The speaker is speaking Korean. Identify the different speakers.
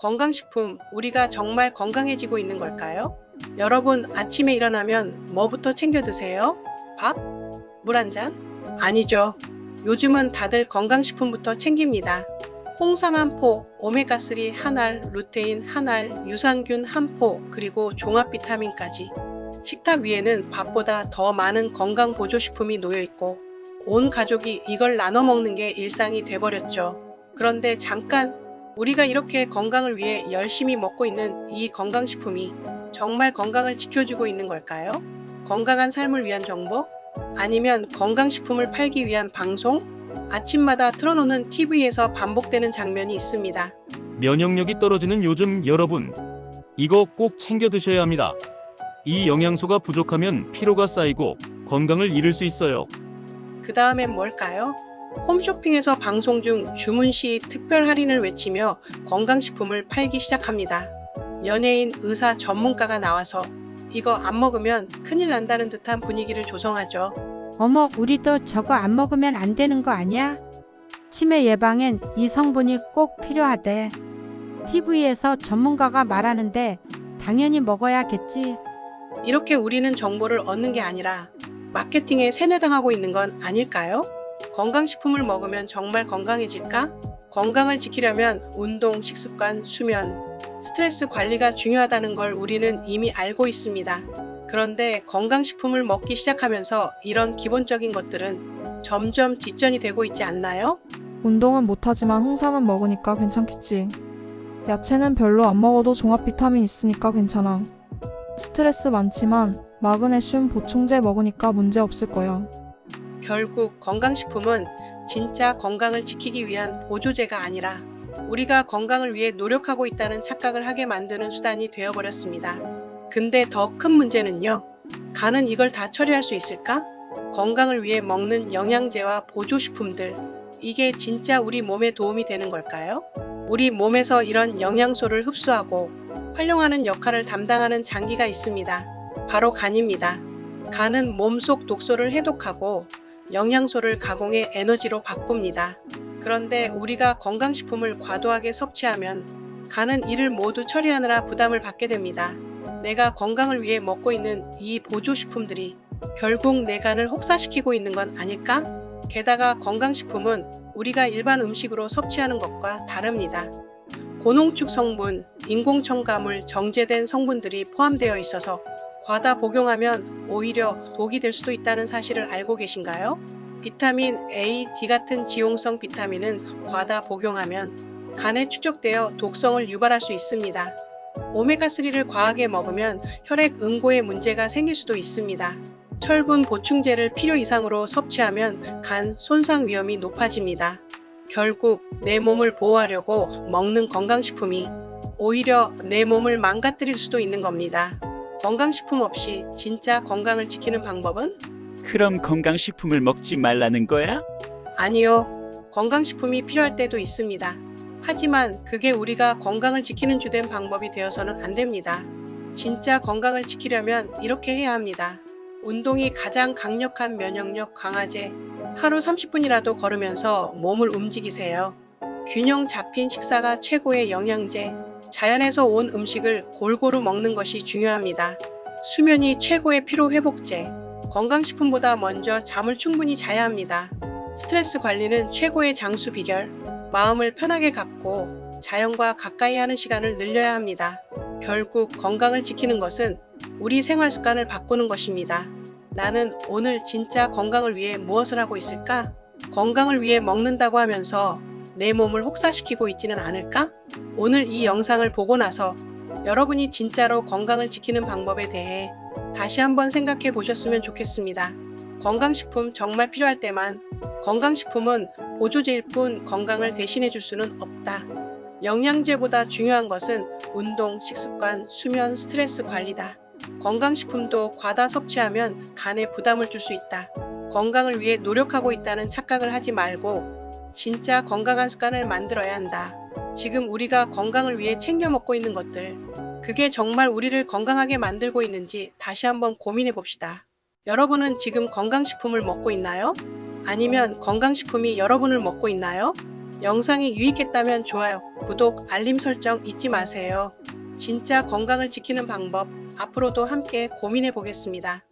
Speaker 1: 건강식품, 우리가 정말 건강해지고 있는 걸까요? 여러분, 아침에 일어나면 뭐부터 챙겨 드세요? 밥? 물 한 잔? 아니죠. 요즘은 다들 건강식품부터 챙깁니다. 홍삼 한 포, 오메가3 한 알, 루테인 한 알, 유산균 한 포, 그리고 종합 비타민까지. 식탁 위에는 밥보다 더 많은 건강 보조식품이 놓여 있고 온 가족이 이걸 나눠 먹는 게 일상이 돼버렸죠. 그런데 잠깐 우리가 이렇게 건강을 위해 열심히 먹고 있는 이 건강식품이 정말 건강을 지켜주고 있는 걸까요? 건강한 삶을 위한 정보? 아니면 건강식품을 팔기 위한 방송? 아침마다 틀어놓는 TV에서 반복되는 장면이 있습니다.
Speaker 2: 면역력이 떨어지는 요즘 여러분, 이거 꼭 챙겨 드셔야 합니다. 이 영양소가 부족하면 피로가 쌓이고 건강을 잃을 수 있어요.
Speaker 1: 그 다음엔 뭘까요? 홈쇼핑에서 방송 중 주문 시 특별 할인을 외치며 건강식품을 팔기 시작합니다. 연예인, 의사, 전문가가 나와서 이거 안 먹으면 큰일 난다는 듯한 분위기를 조성하죠.
Speaker 3: 어머, 우리도 저거 안 먹으면 안 되는 거 아니야? 치매 예방엔 이 성분이 꼭 필요하대. TV에서 전문가가 말하는데 당연히 먹어야겠지.
Speaker 1: 이렇게 우리는 정보를 얻는 게 아니라 마케팅에 세뇌당하고 있는 건 아닐까요? 건강식품을 먹으면 정말 건강해질까? 건강을 지키려면 운동, 식습관, 수면, 스트레스 관리가 중요하다는 걸 우리는 이미 알고 있습니다. 그런데 건강식품을 먹기 시작하면서 이런 기본적인 것들은 점점 뒷전이 되고 있지 않나요?
Speaker 4: 운동은 못하지만 홍삼은 먹으니까 괜찮겠지. 야채는 별로 안 먹어도 종합 비타민 있으니까 괜찮아. 스트레스 많지만 마그네슘 보충제 먹으니까 문제 없을 거야.
Speaker 1: 결국 건강식품은 진짜 건강을 지키기 위한 보조제가 아니라 우리가 건강을 위해 노력하고 있다는 착각을 하게 만드는 수단이 되어버렸습니다. 근데 더 큰 문제는요. 간은 이걸 다 처리할 수 있을까? 건강을 위해 먹는 영양제와 보조식품들. 이게 진짜 우리 몸에 도움이 되는 걸까요? 우리 몸에서 이런 영양소를 흡수하고 활용하는 역할을 담당하는 장기가 있습니다. 바로 간입니다. 간은 몸속 독소를 해독하고 영양소를 가공해 에너지로 바꿉니다. 그런데 우리가 건강식품을 과도하게 섭취하면 간은 이를 모두 처리하느라 부담을 받게 됩니다. 내가 건강을 위해 먹고 있는 이 보조식품들이 결국 내 간을 혹사시키고 있는 건 아닐까? 게다가 건강식품은 우리가 일반 음식으로 섭취하는 것과 다릅니다. 고농축 성분, 인공첨가물, 정제된 성분들이 포함되어 있어서 과다 복용하면 오히려 독이 될 수도 있다는 사실을 알고 계신가요? 비타민 A, D 같은 지용성 비타민은 과다 복용하면 간에 축적되어 독성을 유발할 수 있습니다. 오메가3를 과하게 먹으면 혈액 응고에 문제가 생길 수도 있습니다. 철분 보충제를 필요 이상으로 섭취하면 간 손상 위험이 높아집니다. 결국 내 몸을 보호하려고 먹는 건강식품이 오히려 내 몸을 망가뜨릴 수도 있는 겁니다. 건강식품 없이 진짜 건강을 지키는 방법은?
Speaker 5: 그럼 건강식품을 먹지 말라는 거야?
Speaker 1: 아니요. 건강식품이 필요할 때도 있습니다. 하지만 그게 우리가 건강을 지키는 주된 방법이 되어서는 안 됩니다. 진짜 건강을 지키려면 이렇게 해야 합니다. 운동이 가장 강력한 면역력 강화제. 하루 30분이라도 걸으면서 몸을 움직이세요. 균형 잡힌 식사가 최고의 영양제. 자연에서 온 음식을 골고루 먹는 것이 중요합니다. 수면이 최고의 피로 회복제. 건강식품보다 먼저 잠을 충분히 자야 합니다. 스트레스 관리는 최고의 장수 비결. 마음을 편하게 갖고 자연과 가까이 하는 시간을 늘려야 합니다. 결국 건강을 지키는 것은 우리 생활 습관을 바꾸는 것입니다. 나는 오늘 진짜 건강을 위해 무엇을 하고 있을까? 건강을 위해 먹는다고 하면서 내 몸을 혹사시키고 있지는 않을까? 오늘 이 영상을 보고 나서 여러분이 진짜로 건강을 지키는 방법에 대해 다시 한번 생각해 보셨으면 좋겠습니다. 건강식품 정말 필요할 때만 건강식품은 보조제일 뿐 건강을 대신해 줄 수는 없다. 영양제보다 중요한 것은 운동, 식습관, 수면, 스트레스 관리다. 건강식품도 과다 섭취하면 간에 부담을 줄 수 있다. 건강을 위해 노력하고 있다는 착각을 하지 말고 진짜 건강한 습관을 만들어야 한다. 지금 우리가 건강을 위해 챙겨 먹고 있는 것들, 그게 정말 우리를 건강하게 만들고 있는지 다시 한번 고민해 봅시다. 여러분은 지금 건강식품을 먹고 있나요? 아니면 건강식품이 여러분을 먹고 있나요? 영상이 유익했다면 좋아요, 구독, 알림 설정 잊지 마세요. 진짜 건강을 지키는 방법 앞으로도 함께 고민해 보겠습니다.